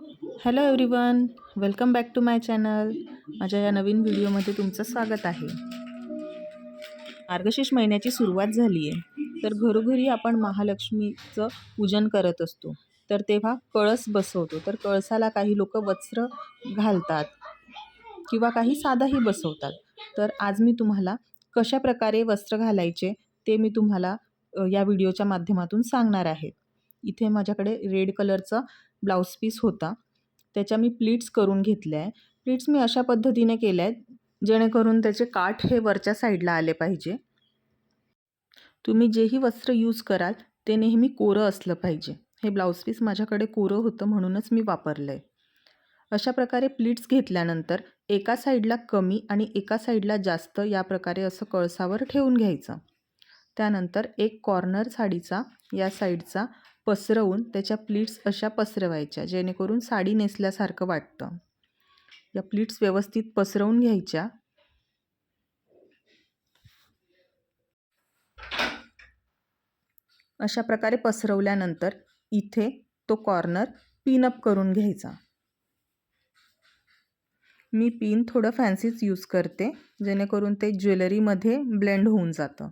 Hello everyone welcome back to my channel माझ्या या नवीन व्हिडिओमध्ये तुमचं स्वागत आहे. मार्गशीर्ष महिन्याची सुरुवात झाली आहे. तर घरोघरी आपण महालक्ष्मीचं पूजन करत असतो. तर तेव्हा कळस बसवतो. तर कळसाला काही लोक वस्त्र घालतात किंवा काही साधाही बसवतात. तर आज मी तुम्हाला कशा प्रकारे वस्त्र घालायचे ते मी तुम्हाला या व्हिडिओच्या माध्यमातून सांगणार आहे. इथे माझ्याकडे रेड कलरचा ब्लाऊज पीस होता. त्याच्या मी प्लीट्स करून घेतल्या आहे प्लीट्स मी अशा पद्धतीने केल्या आहेत जेणेकरून त्याचे काठ हे वरच्या साईडला आले पाहिजे. तुम्ही जेही वस्त्र यूज कराल ते नेहमी कोरं असलं पाहिजे. हे ब्लाऊज पीस माझ्याकडे कोरं होतं म्हणूनच मी वापरलं आहे अशा प्रकारे प्लीट्स घेतल्यानंतर एका साईडला कमी आणि एका साईडला जास्त या प्रकारे असं कळसावर ठेवून घ्यायचं. त्यानंतर एक कॉर्नर साडीचा या साईडचा पसरवून त्याच्या प्लीट्स अशा पसरवायच्या जेणेकरून साडी नेसल्यासारखं वाटतं. या प्लीट्स व्यवस्थित पसरवून घ्यायच्या. अशा प्रकारे पसरवल्यानंतर इथे तो कॉर्नर पिनअप करून घ्यायचा. मी पिन थोडं फॅन्सीच यूज करते जेणेकरून ते ज्वेलरीमध्ये ब्लेंड होऊन जातं.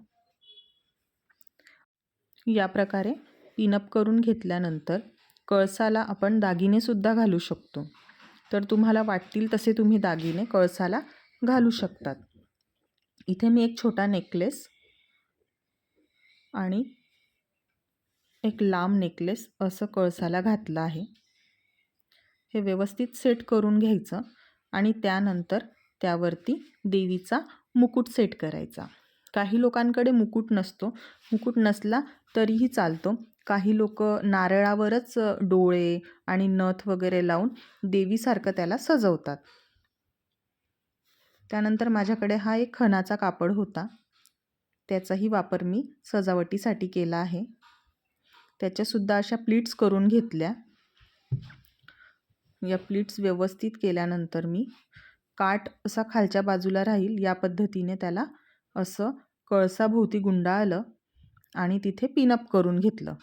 या प्रकारे पिनअप करून घेतल्यानंतर कळसाला आपण दागिनेसुद्धा घालू शकतो. तर तुम्हाला वाटतील तसे तुम्ही दागिने कळसाला घालू शकतात. इथे मी एक छोटा नेकलेस आणि एक लांब नेकलेस असं कळसाला घातलं आहे. हे व्यवस्थित सेट करून घ्यायचं आणि त्यानंतर त्यावरती देवीचा मुकुट सेट करायचा. काही लोकांकडे मुकुट नसतो. मुकुट नसला तरीही चालतो. काही लोक नारळावरच डोळे आणि नथ वगैरे लावून देवीसारखं त्याला सजवतात. त्यानंतर माझ्याकडे हा एक खणाचा कापड होता. त्याचाही वापर मी सजावटीसाठी केला आहे. त्याच्यासुद्धा अशा प्लीट्स करून घेतल्या. या प्लीट्स व्यवस्थित केल्यानंतर मी काठ असा खालच्या बाजूला राहील या पद्धतीने त्याला असं कळसाभोवती गुंडाळलं आणि तिथे पिनअप करून घेतलं.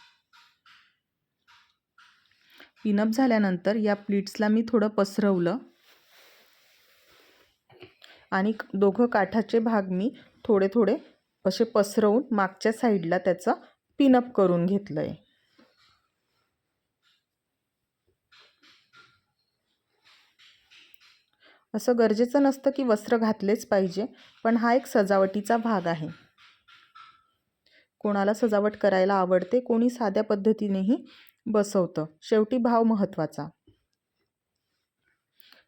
पिनअप झाल्यानंतर या प्लीट्सला मी थोडं पसरवलं आणि दोघं काठाचे भाग मी थोडे थोडे असे पसरवून मागच्या साईडला त्याचं पिनअप करून घेतलं आहे असं गरजेचं नसतं की वस्त्र घातलेच पाहिजे पण हा एक सजावटीचा भाग आहे. कोणाला सजावट करायला आवडते कोणी साध्या पद्धतीनेही बसवतं. शेवटी भाव महत्त्वाचा.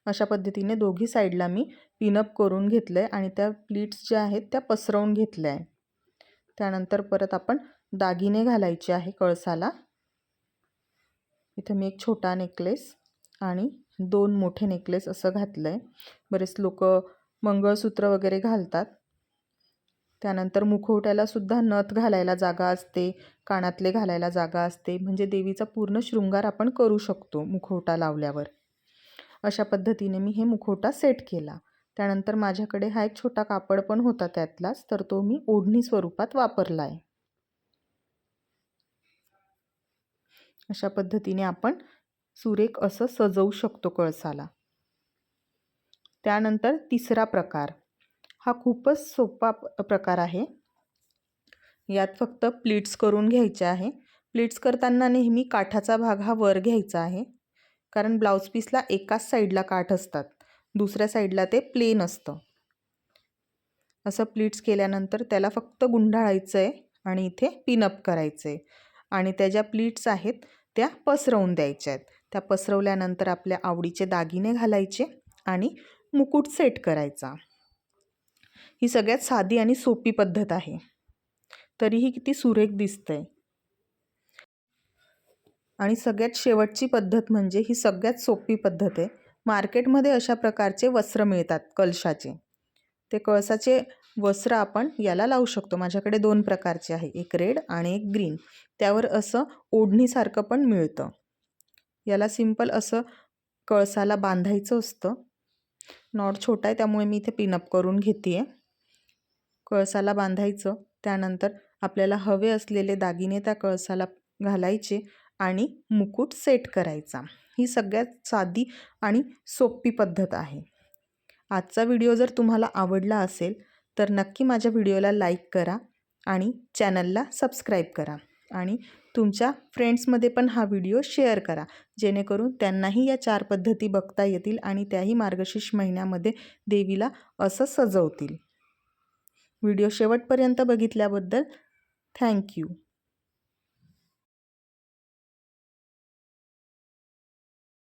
अशा पद्धतीने दोघी साईडला मी पिनअप करून घेतलं आहे आणि त्या प्लीट्स ज्या आहेत त्या पसरवून घेतल्या आहे त्यानंतर परत आपण दागिने घालायचे आहे कळसाला. इथं मी एक छोटा नेकलेस आणि दोन मोठे नेकलेस असं घातलं आहे बरेच लोक मंगळसूत्र वगैरे घालतात. त्यानंतर मुखवट्याला सुद्धा नथ घालायला जागा असते कानातले घालायला जागा असते. म्हणजे देवीचा पूर्ण शृंगार आपण करू शकतो मुखवटा लावल्यावर. अशा पद्धतीने मी हे मुखवटा सेट केला. त्यानंतर माझ्याकडे हा एक छोटा कापड पण होता त्यातलाच तर तो मी ओढणी स्वरूपात वापरला आहे अशा पद्धतीने आपण सुरेख असं सजवू शकतो कळसाला. त्यानंतर तिसरा प्रकार. हा खूपच सोपा प्रकार आहे. यात फक्त प्लीट्स करून घ्यायचे आहे. प्लीट्स करताना नेहमी काठाचा भाग हा वर घ्यायचा आहे. कारण ब्लाऊज पीसला एकाच साईडला काठ असतात. दुसऱ्या साईडला ते प्लेन असतं. असं प्लीट्स केल्यानंतर त्याला फक्त गुंडाळायचं आहे आणि इथे पिनअप करायचं आहे आणि त्या ज्या प्लीट्स आहेत त्या पसरवून द्यायच्या आहेत त्या पसरवल्यानंतर आपल्या आवडीचे दागिने घालायचे आणि मुकुट सेट करायचा. ही सगळ्यात साधी आणि सोपी पद्धत आहे. तरीही किती सुरेख दिसतंय. आणि सगळ्यात शेवटची पद्धत म्हणजे ही सगळ्यात सोपी पद्धत आहे. मार्केटमध्ये अशा प्रकारचे वस्त्र मिळतात कलशाचे. ते कळसाचे वस्त्र आपण याला लावू शकतो. माझ्याकडे दोन प्रकारचे आहे. एक रेड आणि एक ग्रीन. त्यावर असं ओढणीसारखं पण मिळतं. याला सिंपल असं कळसाला बांधायचं असतं. नॉट छोटा आहे त्यामुळे मी इथे पिनअप करून घेते आहे कळसाला बांधायचं त्यानंतर आपल्याला हवे असलेले दागिने त्या कळसाला घालायचे आणि मुकुट सेट करायचा. ही सगळ्यात साधी आणि सोपी पद्धत आहे. आजचा व्हिडिओ जर तुम्हाला आवडला असेल तर नक्की माझ्या व्हिडिओला लाईक करा आणि चॅनलला सबस्क्राईब करा. आणि तुमच्या फ्रेंड्समध्ये पण हा व्हिडिओ शेअर करा. जेणेकरून त्यांनाही या चार पद्धती बघता येतील आणि त्याही मार्गशीर्ष महिन्यामध्ये देवीला असं सजवतील. व्हिडिओ शेवटपर्यंत बघितल्याबद्दल थँक्यू.